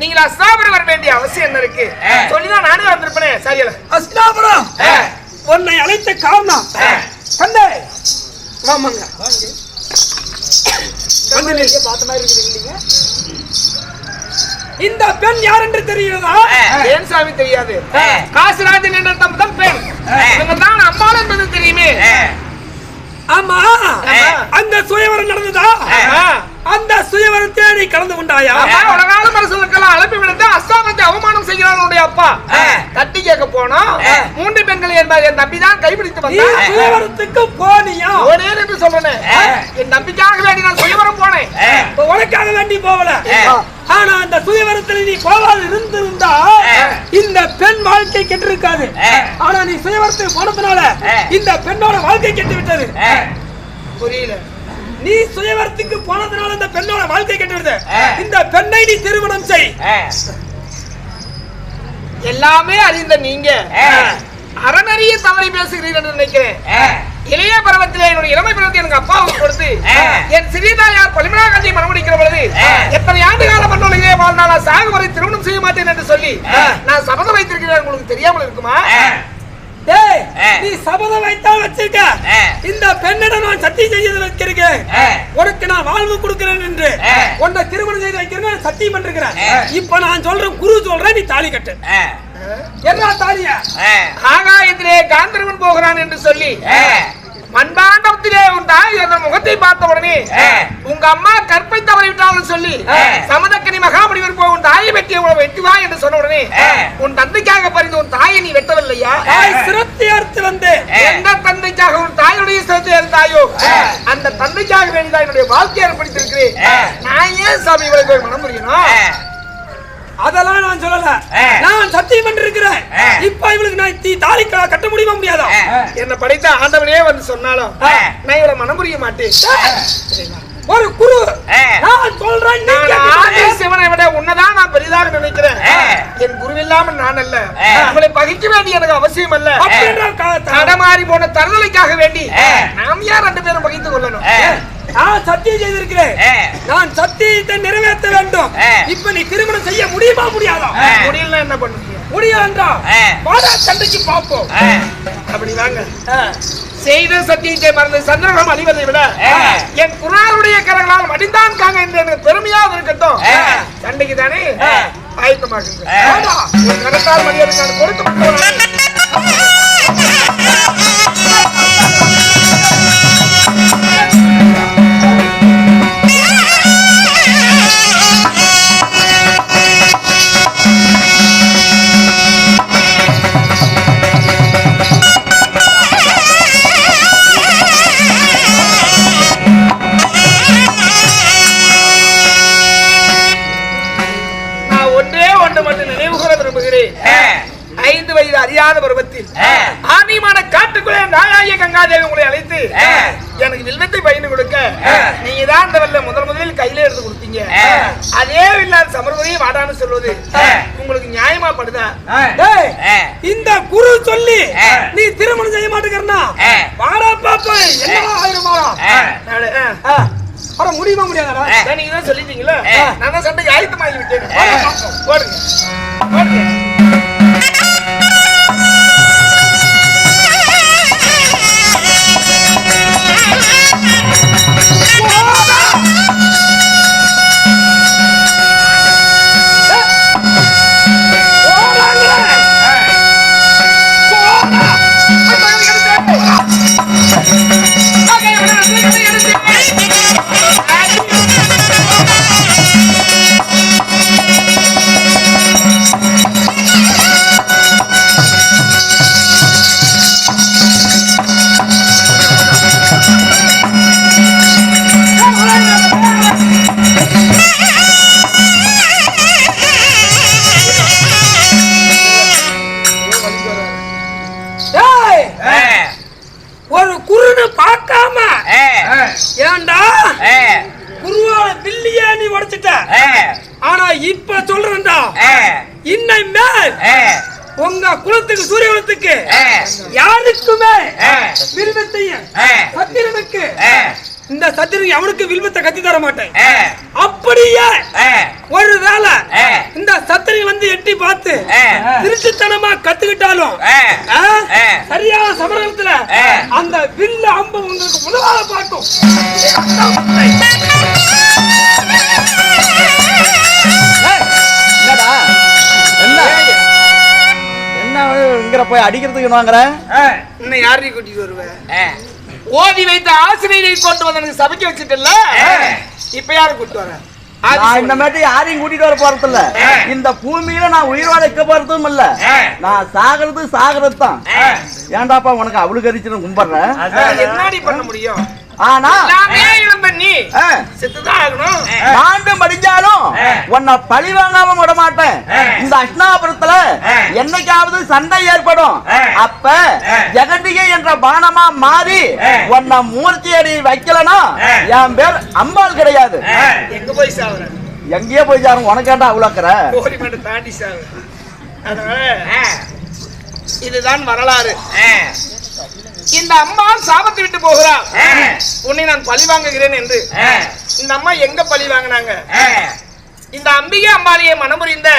நீங்க அஸ்தாபுரம் வர வேண்டிய அவசியம் என்ன இருக்கு? சொல்லிதான் நானே வந்திருப்பேனே. சரியில்ல அஸ்தாபுரம் உன்னை அழைத்த காரணம். கண்டே வாமங்க வந்து நில்லு. இந்த பெண் யார் என்று தெரிகிறதா? ஏன் சாமி தெரியாது? காசிராஜன் என்ற தம் தான் பெண். இவங்க தான் அம்மாள் என்பது தெரியுமே. ஆமா. அந்த சுயவரம் நடந்ததா. அந்த சுயவரத்தை நீ கலந்து கொண்டாயா? உலகால மனசுக்கெல்லாம் அழைப்பு விடுத்து அஸ்தாபத்தை அவமானம் செய்கிறான் அப்பா. தட்டி கேட்க போனோம். மூன்று பெண்கள் என்பார் என் தம்பி தான் கைப்பிடித்து நீ வந்தான். சுயவரத்துக்கு போனியா? போனேன் என்று சொல்றேன் என் தம்பிக்காக வேண்டி நான் சுயவரம் போனேன். உனக்காக வேண்டி போகல. ஆனா அந்த சுயவரத்தில் நீ போகாது இருந்திருந்தா இந்த பெண் வாழ்க்கை கெட்டிருக்காது. ஆனா நீ சுயவரத்துக்கு போனதுனால இந்த பெண்ணோட வாழ்க்கை கெட்டு விட்டது புரியல. நீ சுயவரத்துக்கு போனதுனால இந்த பெண்ணோட வாழ்க்கை கெட்டு விட்டது இந்த பெண்ணை நீ திருமணம் செய். எல்லாமே அறிந்த நீங்க. அறநறிய தவறை பேசுகிறீர்கள் என்று நினைக்கிறேன். இளைய பருவத்திலே என்னுடைய இளமை பருவத்தை எனக்கு அப்பாவுக்கு கொடுத்து என் சிறியதாயார் பலிமனா காந்தியை மனமுடிக்கிற பொழுது எத்தனை ஆண்டு காலம் மன்னொழிலே வாழ்ந்தால் நான் சாகு வரை திருமணம் செய்ய மாட்டேன் என்று சொல்லி நான் சபதம் வைத்திருக்கிறேன். உங்களுக்கு தெரியாமல் இருக்குமா? நீ சபதம் வைத்தால் வச்சிருக்க. இந்த பெண்ணிடம் நான் சத்தியம் செய்து வைக்கிறேன் உனக்கு நான் வாழ்வு கொடுக்கிறேன் என்று உன்னை திருமணம் செய்து வைக்கிறேன் சத்தியம் பண்ணிருக்கிறேன் இப்ப நான் சொல்றேன் குரு சொல்றேன் நீ தாலி கட்டு. என்ன தாலியா? ஆகாயத்திலே காந்தர்வன் போகிறான் என்று சொல்லி மண்பாண்டத்திலே உன் தாய் என்ற முகத்தை பார்த்த உடனே உங்க அம்மா கற்பை தவறி விட்டாலும் சொல்லி சமதக்கனி மகாமுனிவர் போய் உன் தாயை வெட்டி உங்களை வெட்டி வா என்று சொன்ன உடனே உன் தந்தைக்காக பறிந்து உன் தாயை நீ வெட்டவில்லையா தாய் அறுத்து வந்து. எந்த தந்தைக்காக உன் தாயுடைய சேர்த்து இருந்தாயோ அந்த தந்தைக்காக வேண்டிதான் என்னுடைய வாழ்க்கையை ஏற்படுத்திருக்கிறேன் நான் ஏன் சாமி போய் மனம் புரியணும் அதெல்லாம் நான் சொல்லல. நான் சத்தியம் பண்ணிருக்கிறேன். இப்ப இவளுக்கு நான் தீ தாலி கட்ட முடியுமா முடியாதா? என்னை படைத்த ஆண்டவனே வந்து சொன்னாலும் நான் இவளை மனம் புரிய மாட்டேன். ஒரு குரு. நான் சொல்றேன் ஆதி. சிவனை விட உன்னதான் நான் பெரிதாக நினைக்கிறேன். என் குருவில்லாமல் நான் அல்ல. உங்களை பகிக்க வேண்டிய எனக்கு அவசியம் அல்ல. தடமாறி போன தருதலைக்காக வேண்டி நாம் ஏன் ரெண்டு பேரும் பகிர்ந்து கொள்ளணும்? நான் சத்தியம் செய்திருக்கிறேன். நான் சத்தியத்தை நிறைவேற்ற வேண்டும். இப்ப நீ திருமணம் செய்ய முடியுமா முடியாதா? முடியல என்ன பண்ணுவீங்க? முடியும் என்றா வாடா சண்டைக்கு பார்ப்போம். அப்படி வாங்க. செய்த சத்தியத்தை மறந்து சந்திரகம் அணிவதை விட என் குராருடைய கரங்களால் மடிந்தான் காங்க என்று பெருமையாக இருக்கட்டும். சண்டைக்கு தானே நான் கொடுத்து பருவத்தில் ஆணியமான காட்டுக்குள்ளே நாயாய கங்காதேவி உங்களை அழைத்து எனக்கு வில்வத்தை பயந்து கொடுக்க. நீங்க தான் அந்த வெள்ள முதல் முதலில் கையில எடுத்து கொடுத்தீங்க. அதே வில்லால் சமர்வதையும் வாடான்னு சொல்வது உங்களுக்கு நியாயமா படுதா? இந்த குரு சொல்லி நீ திருமணம் செய்ய மாட்டேங்கிறனா? வாடா பாப்பேன் என்னவா ஆயிரம். வர முடியுமா முடியாதா நீங்க தான் சொல்லிட்டீங்களா நான் தான் சண்டைக்கு ஆயத்தமாகி விட்டேன். வாங்க பார்ப்போம். கைய நீ உடைச்சிட்ட. ஆனா இப்ப சொல்றேன்டா. இன்னை மேல் உங்க குலத்துக்கு சூரிய குலத்துக்கு யாருக்குமே விரும்பத்தையும் இந்த சத்திரம் அவனுக்கு வில்வத்தை கத்தி தர மாட்டேன்? அப்படியே ஒரு வேலை இந்த சத்திரி வந்து எட்டி பார்த்து திருச்சித்தனமா கத்துக்கிட்டாலும் சரியான சமரத்துல அந்த வில்லு அம்பு உங்களுக்கு உதவாத பாட்டும். போய் அடிக்கிறதுக்கு வாங்குற இன்னும் யாரையும் கூட்டிட்டு வருவேன் ஓதி வைத்த ஆசிரியரை கொண்டு வந்து எனக்கு சபைக்கு வச்சுட்டல இப்ப யாரு கூட்டிட்டு வர நான் இந்த மாதிரி யாரையும் கூட்டிட்டு வர போறது இல்ல இந்த பூமியில நான் உயிரோட இருக்க போறதும் இல்ல நான் சாகிறது சாகிறது தான் ஏன்டாப்பா உனக்கு அவளுக்கு அரிச்சு கும்பிடுறேன் என்னடி பண்ண முடியும் ஆனா நீ செத்துதான் ஆகணும் மடிஞ்சாலும் உன்னை பழி வாங்காம விட மாட்டேன் இந்த அஷ்னாபுரத்துல என்னைக்காவது சண்டை ஏற்படும். அப்ப ஜெகண்டிகை என்ற பானமா மாறி உன்னை மூர்த்தி அடி வைக்கலனா என் பேர் அம்பாள் கிடையாது. எங்க போய் சாவுற? எங்கேயோ போய் சாரும் உனக்கேண்டா அவ்வளோக்கிற தாண்டி சாவு அதனால இதுதான் வரலாறு. இந்த அம்மா சாபத்தை விட்டு போகிறாள் உன்னை நான் பழி வாங்குகிறேன் என்று. இந்த அம்மா எங்க பழி வாங்கினாங்க? இந்த அம்பிகை அம்பாலியை மனமுறிந்த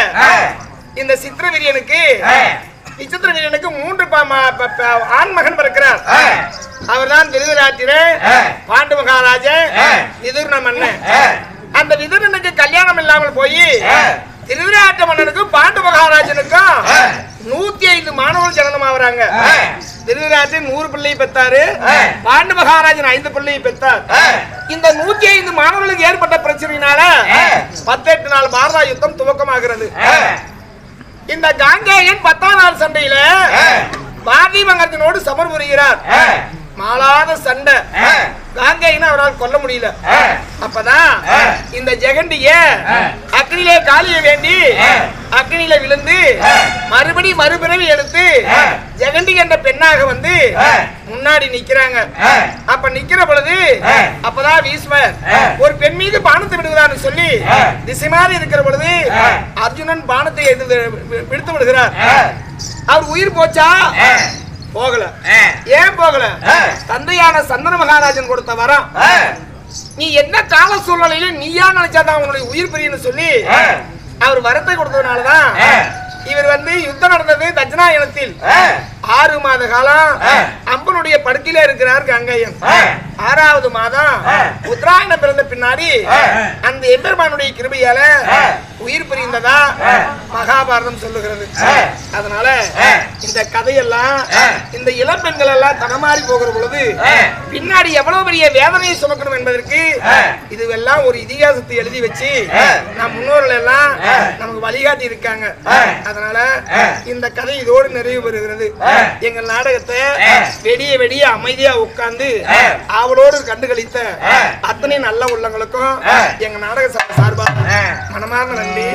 இந்த சித்திரவீரியனுக்கு விசித்திரவீரியனுக்கு மூன்று ஆண் மகன் பிறக்கிறார். அவர்தான் திருவிராட்டிர பாண்டு மகாராஜன் விதுர்ண மன்னன். அந்த விதுரனுக்கு கல்யாணம் இல்லாமல் போய் திருவிராட்ட மன்னனுக்கும் பாண்டு மகாராஜனுக்கும் நூத்தி ஐந்து மாணவர்கள் ஜனனம் ஆகுறாங்க. திருவிராட்டின் நூறு பிள்ளை பெற்றாரு. பாண்டு மகாராஜன் ஐந்து பிள்ளையை பெற்றார். இந்த நூத்தி ஐந்து மாணவர்களுக்கு ஏற்பட்ட பிரச்சனையினால பத்தெட்டு நாள் பாரதா யுத்தம் துவக்கமாகிறது. இந்த காங்கேயன் பத்தாம் நாள் சண்டையில பாதி மங்கத்தினோடு சமர் புரிகிறார். மாளாத சண்டை. காங்கேயனை அவரால் கொல்ல முடியல. அப்பதான் இந்த ஜெகண்டிய அக்னியிலே காலிய வேண்டி அக்னியில விழுந்து மறுபடி மறுபிறவி எடுத்து ஜெகண்டி என்ற பெண்ணாக வந்து முன்னாடி நிக்கிறாங்க. அப்ப நிக்கிற பொழுது அப்பதான் பீஷ்மர் ஒரு பெண் மீது பானத்தை விடுகிறான்னு சொல்லி திசை மாறி இருக்கிற பொழுது அர்ஜுனன் பானத்தை விடுத்து விடுகிறார். அவர் உயிர் போச்சா? போகல. ஏன் போகல? தந்தையான சந்தன மகாராஜன் கொடுத்த வரம். நீ என்ன கால சூழ்நிலையில நீயா நினைச்சாதான் உன்னுடைய உயிர் பிரியன்னு சொல்லி அவர் வரத்தை கொடுத்ததுனாலதான் இவர் வந்து யுத்தம் நடந்தது தட்சிணாயனத்தில் ஆறு மாத காலம் அம்பனுடைய படுக்கையில இருக்கிறார் கங்கையன் ஆறாவது மாதம் உத்தராயணம் பிறந்த பின்னாடி அந்த எம்பெருமானுடைய கிருபையால உயிர் பிரிந்ததா மகாபாரதம் சொல்லுகிறது. அதனால இந்த கதையெல்லாம் இந்த இளம் பெண்கள் எல்லாம் தனமாறி போகிற பொழுது பின்னாடி எவ்வளவு பெரிய வேதனையை சுமக்கணும் என்பதற்கு இதுவெல்லாம் ஒரு இதிகாசத்தை எழுதி வச்சு நம் முன்னோர்கள் எல்லாம் நமக்கு வழிகாட்டி இருக்காங்க. அதனால இந்த கதை இதோடு நிறைவு பெறுகிறது. எங்கள் நாடகத்தை வெடிய வெடிய அமைதியா உட்கார்ந்து அவரோடு கண்டுகளித்த அத்தனை நல்ல உள்ளங்களுக்கும் எங்க நாடக சார்பாக மனமார்ந்த நன்றி.